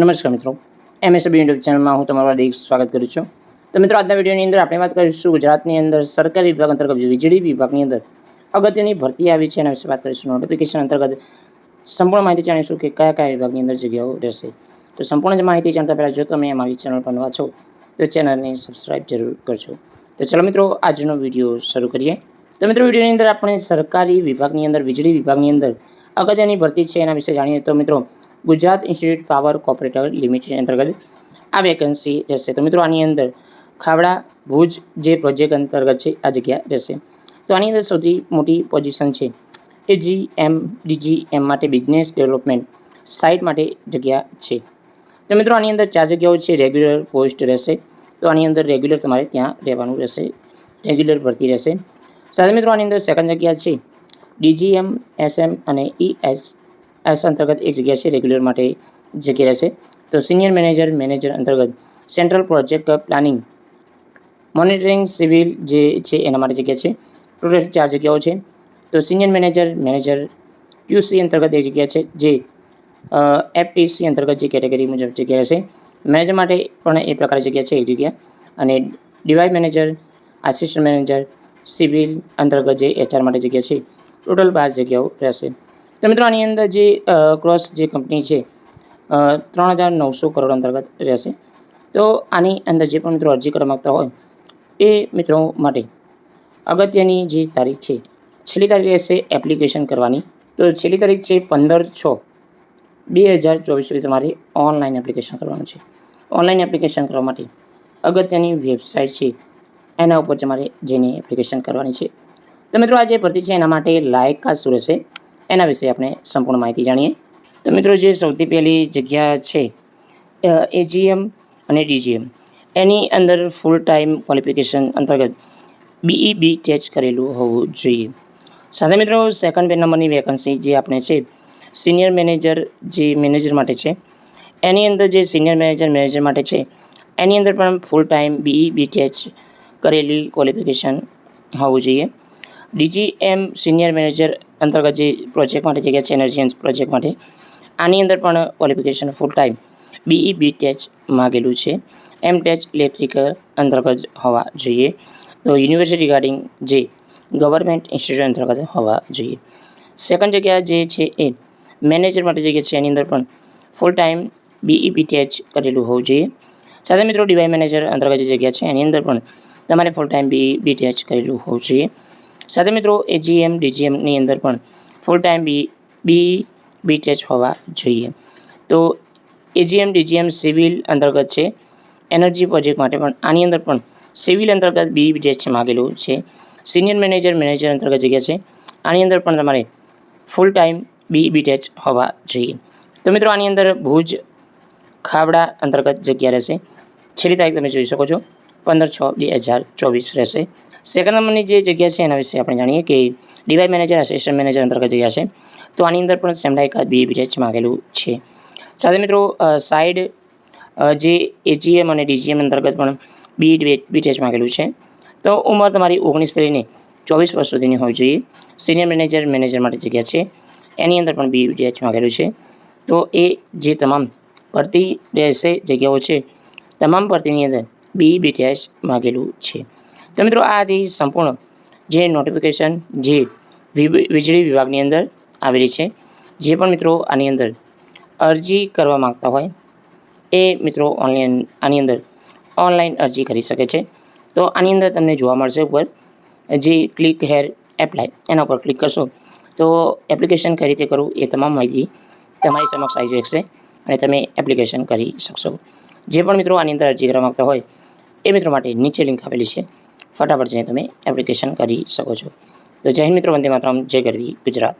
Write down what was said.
નમસ્કાર મિત્રો. MSB YouTube ચેનલમાં હું તમારું હાર્દિક સ્વાગત કરું છું. તો મિત્રો, આજના વિડીયોની અંદર આપણે વાત કરીશું ગુજરાતની અંદર સરકારી વિભાગ અંતર્ગત વીજળી વિભાગની અંદર અગત્યની ભરતી આવી છે એના વિશે વાત કરીશું. નોટિફિકેશન અંતર્ગત સંપૂર્ણ માહિતી જાણીશું કે કયા કયા વિભાગની અંદર જગ્યાઓ રહેશે. તો સંપૂર્ણ માહિતી જાણતા પહેલાં જો તમે અમારી ચેનલ પર નવા છો, તો ચેનલને સબસ્ક્રાઇબ જરૂર કરજો. તો ચલો મિત્રો, આજનો વીડિયો શરૂ કરીએ. તો મિત્રો, વિડીયોની અંદર આપણે સરકારી વિભાગની અંદર, વીજળી વિભાગની અંદર અગત્યની ભરતી છે એના વિશે જાણીએ તો મિત્રો Gujarat institute power cooperative limited અંતર્ગત આ વેકન્સી રહેશે. તો મિત્રો આની અંદર ખાવડા ભુજ જે પ્રોજેક્ટ અંતર્ગત છે, આ જગ્યા રહેશે. તો આની અંદર સૌથી મોટી પોઝિશન છે એ જી એમ ડીજી એમ માટે બિઝનેસ ડેવલપમેન્ટ સાઇટ માટે જગ્યા છે. તો મિત્રો આની અંદર ચાર જગ્યાઓ છે રેગ્યુલર પોસ્ટ રહેશે. તો આની અંદર રેગ્યુલર તમારે ત્યાં રહેવાનું રહેશે રેગ્યુલર ભરતી રહેશે. સાથે મિત્રો આની અંદર સેકન્ડ જગ્યા છે ડીજીએમ એસએમ અને ઈએસ એસ અંતર્ગત એક જગ્યા છે રેગ્યુલર માટે જગ્યા રહેશે. તો સિનિયર મેનેજર મેનેજર અંતર્ગત central project planning, monitoring civil જે છે એના માટે જગ્યા છે. ટોટલ ચાર જગ્યાઓ છે. તો સિનિયર મેનેજર મેનેજર ક્યુસી અંતર્ગત એક જગ્યા છે જે એફટીસી અંતર્ગત જે કેટેગરી મુજબ જગ્યા રહેશે. મેનેજર માટે પણ એ પ્રકારની જગ્યા છે એક જગ્યા. અને DY manager, assistant manager, civil અંતર્ગત જે એચઆર માટે જગ્યા છે. ટોટલ બાર જગ્યાઓ રહેશે. તો મિત્રો, આની અંદર જે ક્રોસ જે કંપની છે ત્રણ હજાર નવસો કરોડ અંતર્ગત રહેશે. તો આની અંદર જે પણ મિત્રો અરજી કરવા માગતા હોય, એ મિત્રો માટે અગત્યની જે તારીખ છે, છેલ્લી તારીખ રહેશે એપ્લિકેશન કરવાની. તો છેલ્લી તારીખ છે પંદર છ, બે હજાર ચોવીસ સુધી તમારે ઓનલાઈન એપ્લિકેશન કરવાનું છે. ઓનલાઈન એપ્લિકેશન કરવા માટે અગત્યની વેબસાઇટ છે, એના ઉપર તમારે જઈને એપ્લિકેશન કરવાની છે. તો મિત્રો, આ જે ભરતી છે, એના માટે લાયકાત શું રહેશે? એના વિશે આપણે સંપૂર્ણ માહિતી જાણીએ. તો મિત્રો જે સૌથી પહેલી જગ્યા છે એજીએમ અને ડીજીએમ એની અંદર ફૂલ ટાઈમ ક્વોલિફિકેશન અંતર્ગત બીઈ બી ટેચ કરેલું હોવું જોઈએ. સાથે મિત્રો સેકન્ડ બે નંબરની વેકન્સી જે આપણે છે સિનિયર મેનેજર જે મેનેજર માટે છે, એની અંદર જે સિનિયર મેનેજર મેનેજર માટે છે, એની અંદર પણ ફૂલ ટાઈમ બીઈ બી ટેચ કરેલી ક્વોલિફિકેશન હોવું જોઈએ. ડીજીએમ સિનિયર મેનેજર અંતર્ગત જે પ્રોજેક્ટ માટે જગ્યા છે, એનર્જી પ્રોજેક્ટ માટે, આની અંદર પણ qualification full time BE B tech માગેલું છે. એમ ટેચ ઇલેક્ટ્રિકલ અંતર્ગત હોવા જોઈએ. તો યુનિવર્સિટી રિગાર્ડિંગ જે ગવર્મેન્ટ ઇન્સ્ટિટ્યૂટ અંતર્ગત હોવા જોઈએ. સેકન્ડ જગ્યા જે છે એ મેનેજર માટે જગ્યા છે, એની અંદર પણ ફૂલ ટાઈમ બીઈ બી ટેચ કરેલું હોવું જોઈએ. સાથે મિત્રો ડીવાય મેનેજર અંતર્ગત જે જગ્યા છે, એની અંદર પણ તમારે ફૂલ ટાઈમ બી બી ટેચ કરેલું હોવું જોઈએ. સાથે મિત્રો એજીએમ ડીજીએમની અંદર પણ ફૂલ ટાઈમ બી બી બી ટેચ હોવા જોઈએ. તો એજીએમ ડીજીએમ સિવિલ અંતર્ગત છે. એનર્જી પ્રોજેક્ટ માટે પણ આની અંદર પણ સિવિલ અંતર્ગત બી બી ટેચ માગેલું છે. સિનિયર મેનેજર મેનેજર અંતર્ગત જગ્યા છે. આની અંદર પણ તમારે ફૂલ ટાઈમ બી બી ટેચ હોવા જોઈએ. તો મિત્રો, આની અંદર ભુજ ખાવડા અંતર્ગત જગ્યા રહેશે. છેલ્લી તારીખ તમે જોઈ શકો છો. પંદર છ, બે હજાર ચોવીસ રહેશે. સેકન્ડ નંબરની જે જગ્યા છે એના વિશે આપણે જાણીએ કે ડીવાય મેનેજર આસિસ્ટન્ટ મેનેજર અંતર્ગત જગ્યા છે. તો આની અંદર પણ સેમડા એકાદ બી બીટેચ માગેલું છે. સાથે મિત્રો સાઈડ જે એજીએમ અને ડીજીએમ અંતર્ગત પણ બી બીટેચ માગેલું છે. તો ઉંમર તમારી ઓગણીસથી લઈને ચોવીસ વર્ષ સુધીની હોવી જોઈએ. સિનિયર મેનેજર મેનેજર માટે જગ્યા છે. એની અંદર પણ બી બીટેચ માગેલું છે. તો એ જે તમામ ભરતી રહેશે જગ્યાઓ છે, તમામ ભરતીની અંદર બી બીટીએસ માગેલું છે. તો મિત્રો, આ હતી સંપૂર્ણ જે નોટિફિકેશન જે વીજળી વિભાગની અંદર આવેલી છે. જે પણ મિત્રો આની અંદર અરજી કરવા માગતા હોય, એ મિત્રો ઓનલાઈન આની અંદર ઓનલાઈન અરજી કરી શકે છે. તો આની અંદર તમને જોવા મળશે ઉપર જે ક્લિક હેર એપ્લાય એના ઉપર ક્લિક કરશો, તો એપ્લિકેશન કઈ રીતે કરવું એ તમામ માહિતી તમારી સમક્ષ આવી જશે અને તમે એપ્લિકેશન કરી શકશો. જે પણ મિત્રો આની અંદર અરજી કરવા માગતા હોય, એ મિત્રો માટે નીચે લિંક આપેલી છે. ફટાફટ જઈને તમે એપ્લિકેશન કરી શકો છો. તો જય હિન્દ મિત્રો, વંદે માતરમ, જય ગરવી, ગુજરાત.